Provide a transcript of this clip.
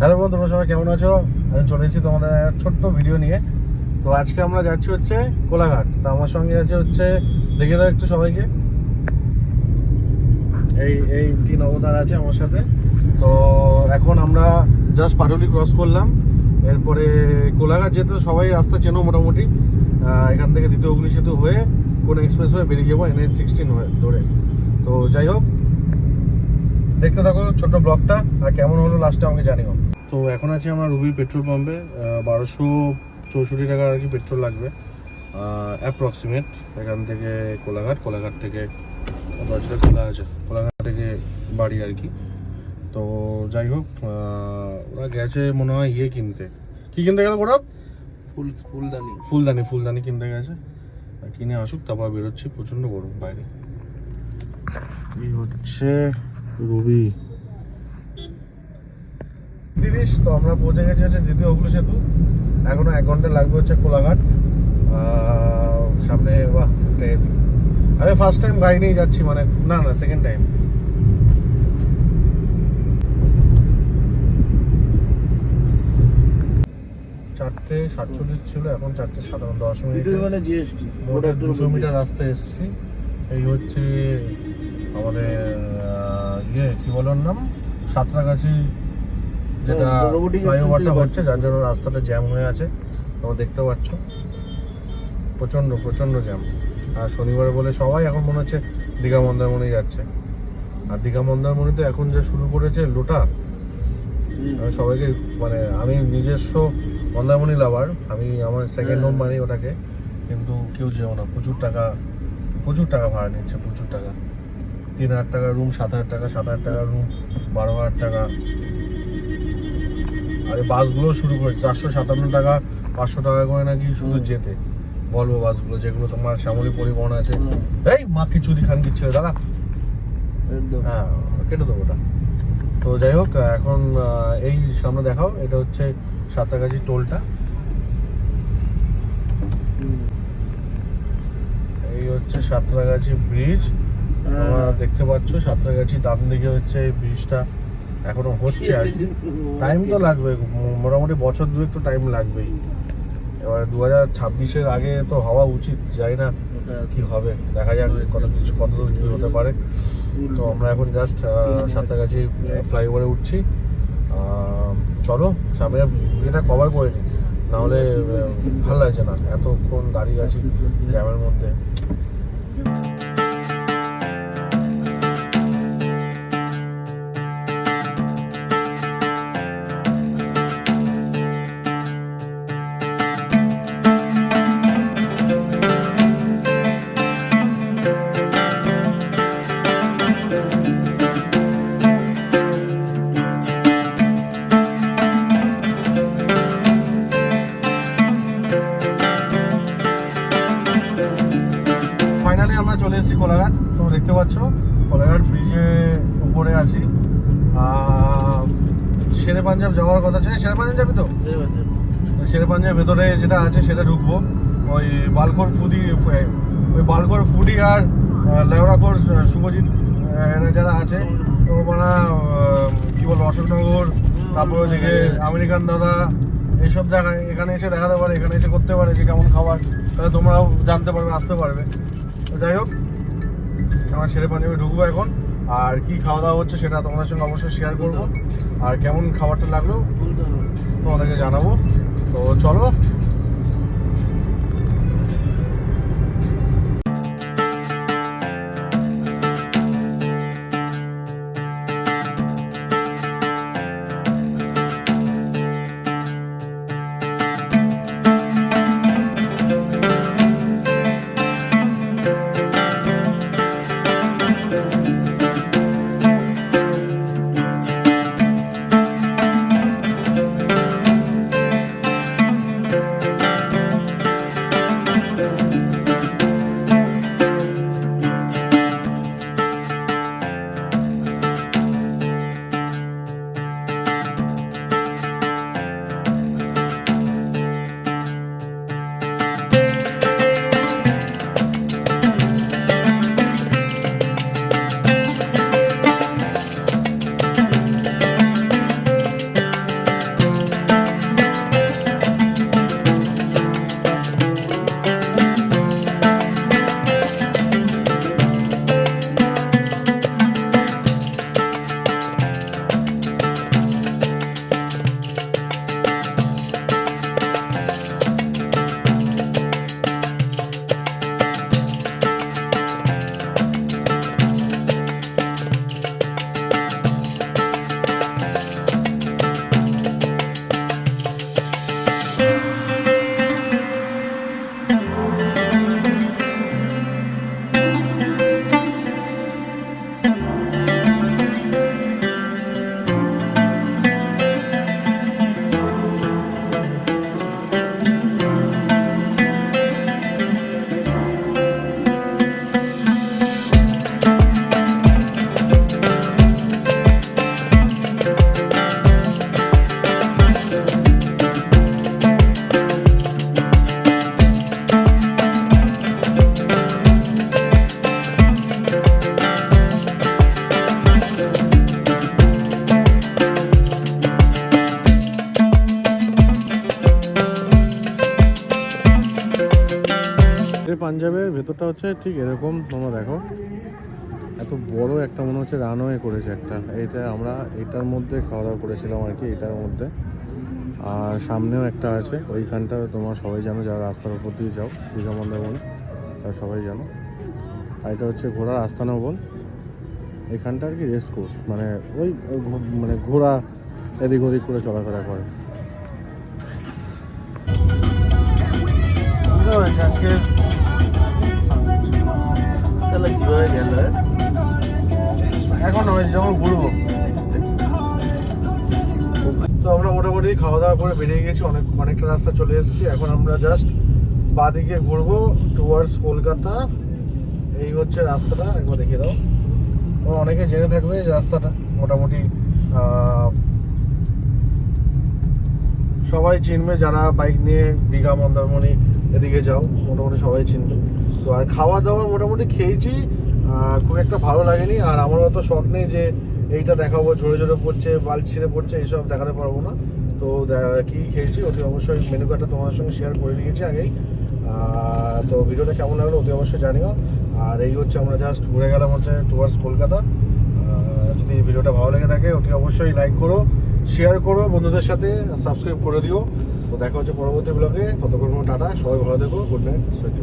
Hello বন্ধু, তোমরা সবাই কেমন আছো? আমি চলে এসেছি তোমাদের ছোট্ট ভিডিও নিয়ে। তো আজকে আমরা যাচ্ছি হচ্ছে কোলাঘাট। তো আমার সঙ্গে আছে হচ্ছে, দেখে দাও একটু সবাইকে। এই এই তিন অবতার আছে আমার সাথে। তো এখন আমরা জাস্ট পাটুলি ক্রস করলাম। এরপরে কোলাঘাট যেতে সবাই রাস্তা চেনো মোটামুটি। এখান থেকে দ্বিতীয় হুগলি সেতু হয়ে কোন এক্সপ্রেস হয়ে বেরিয়ে যাব এনএইচ সিক্সটিন হয়ে ধরে। তো যাই হোক, দেখতে থাকো ছোট্ট ব্লগটা, আর কেমন হলো লাস্টে আমাকে জানিও। তো এখন আছে আমার রুবি পেট্রোল পাম্পে বারোশো চৌষট্টি টাকা আর কি পেট্রোল লাগবে অ্যাপ্রক্সিমেট এখান থেকে কোলাঘাট কোলাঘাট থেকে দরজাটা খোলা আছে কোলাঘাট থেকে বাড়ি আর কি। তো যাই হোক ওরা গেছে মনে হয় ইয়ে কিনতে। কি কিনতে গেল ওরা ফুল ফুলদানি। ফুলদানি ফুলদানি কিনতে গেছে। কিনে আসুক তারপর বেরোচ্ছি প্রচণ্ড গরম বাইরে। এই হচ্ছে রুবি। তিরিশ তো আমরা পৌঁছে গেছি হচ্ছে দ্বিতীয় হুগলি সেতু। এখনও এক ঘণ্টা লাগবে হচ্ছে কোলাঘাট। সামনে বাহ ট্রেন আমি ফার্স্ট টাইম গাড়ি নিয়ে যাচ্ছি মানে না না সেকেন্ড টাইম চারটে সাতচল্লিশ ছিল এখন চারটে সাতান্ন দশ মিনিট। মানে জিএসটি মোটে দুশো মিটার রাস্তা এসেছি। এই হচ্ছে আমাদের ইয়ে কি বলে ওর নাম? সাঁতরাগাছি যেটা হ্যাঁ, ফ্লাইওভারটা হচ্ছে যার জন্য রাস্তাটা জ্যাম হয়ে আছে। তোমরা দেখতে পাচ্ছ। প্রচণ্ড প্রচণ্ড জ্যাম আর শনিবারে বলে সবাই এখন মনে হচ্ছে দীঘা মন্দারমণি যাচ্ছে। আর দীঘা মন্দারমণিতে এখন যে শুরু করেছে লোটা আমি সবাইকে মানে আমি নিজস্ব মন্দারমণি লাভার আমি আমার সেকেন্ড হোম মানি ওটাকে কিন্তু কেউ যেও না। প্রচুর টাকা প্রচুর টাকা ভাড়া নিচ্ছে প্রচুর টাকা। তিন হাজার টাকা রুম সাত হাজার টাকা সাত হাজার টাকা রুম বারো হাজার টাকা। আর এই বাসগুলো শুরু করেছে। চারশো সাতান্ন টাকা পাঁচশো টাকা করে নাকি শুধু যেতে। বলব বাসগুলো যেগুলো তোমার শ্যামলী পরিবহন আছে। এই মা কি চুরি খান কি ছেড়ে দাঁড়া একদম। হ্যাঁ কেটে দেবো ওটা। তো যাই হোক এখন এই সামনে দেখাও এটা হচ্ছে সাঁতরাগাছি টোলটা। এই হচ্ছে সাঁতরাগাছি ব্রিজ। তোমরা হ্যাঁ। দেখতে পাচ্ছ সাঁতরাগাছি ডান দিকে হচ্ছে এই ব্রিজটা। এখনও হচ্ছে আর কি। টাইম তো লাগবে মোটামুটি বছর দুয়েক তো টাইম লাগবেই। এবার দু হাজার ছাব্বিশের আগে তো হওয়া উচিত যাই না কি হবে। দেখা যাক কত কিছু কত দূর কি হতে পারে। তো আমরা এখন জাস্ট সাঁতরাগাছি ফ্লাইওভারে উঠছি। চলো সামনে এটা কভার করে নিই নাহলে ভালো লাগছে না। এতক্ষণ দাঁড়িয়ে আছি জ্যামের মধ্যে। আছি। শেরে পাঞ্জাব যাওয়ার কথা ছিল। শেরে পাঞ্জাব যাবি তো? শেরে পাঞ্জাবের ভেতরে যেটা আছে সেটা ঢুকবো। ওই বালখোর ফুডি ওই বালখোর ফুডি আর আহ, শুভজিৎ এরা যারা আছে তো ওরা কী বলব অশোকনগর তারপর ওদিকে আমেরিকান দাদা এইসব জায়গায় এখানে এসে দেখাতে পারে এখানে এসে করতে পারে যে কেমন খাবার। তাহলে তোমরাও জানতে পারবে আসতে পারবে। যাই হোক আমার ছেলে পাঞ্জাবে ঢুকবো এখন। আর কি খাওয়া দাওয়া হচ্ছে সেটা তোমাদের সঙ্গে অবশ্যই শেয়ার করব। আর কেমন খাবারটা লাগল তোমাদেরকে জানাব। তো চলো পাঞ্জাবের ভেতরটা হচ্ছে ঠিক এরকম, তোমরা দেখো। এত বড় একটা মনে হচ্ছে রানওয়ে করেছে একটা। এইটা আমরা এটার মধ্যে খাওয়া দাওয়া করেছিলাম আর কি, এটার মধ্যে। আর সামনেও একটা আছে, ওইখানটা তোমরা সবাই জানো, যারা রাস্তার উপর দিয়ে যাও দীঘা মন্দারমণি তারা সবাই জানো। আর এটা হচ্ছে ঘোড়ার আস্তানা বল এখানটা আর কি রেস কোর্স মানে ওই ওই মানে ঘোড়া এদিক ওদিক করে চলাফেরা করে। আজকে তাহলে কীভাবে গেল এখন হয়েছে যখন ঘুরবো তো আমরা মোটামুটি খাওয়া দাওয়া করে বেরিয়ে গেছি, অনেক অনেকটা রাস্তা চলে এসেছি। এখন আমরা জাস্ট বাদিকে ঘুরবো টুয়ার্ডস কলকাতা। এই হচ্ছে রাস্তাটা, একবার দেখিয়ে দাও। অনেকে জেনে থাকবে রাস্তাটা মোটামুটি সবাই চিনবে যারা বাইক নিয়ে দীঘা, মন্দারমণি এদিকে যাও, মোটামুটি সবাই চিনবে। তো আর খাওয়া দাওয়া মোটামুটি খেয়েছি খুব একটা ভালো লাগেনি। আর আমার অত শখ নেই যে এইটা দেখাবো, ঝরে ঝরে পড়ছে, বাল ছিঁড়ে পড়ছে, এইসব দেখাতে পারব না। তো কি খেয়েছি অতি অবশ্যই মেনু কার্ডটা তোমাদের সঙ্গে শেয়ার করে দিয়েছি আগেই। তো ভিডিওটা কেমন লাগল অতি অবশ্যই জানিও। আর এই হচ্ছে আমরা জাস্ট ঘুরে গেলাম হচ্ছে টুয়ার্স কলকাতা। যদি ভিডিওটা ভালো লেগে থাকে, অতি অবশ্যই লাইক করো শেয়ার করো বন্ধুদের সাথে সাবস্ক্রাইব করে দিও। তো দেখা হচ্ছে পরবর্তী ব্লগে ততক্ষণ টাটা, সবাই ভালো থেকো গুড নাইট সুইট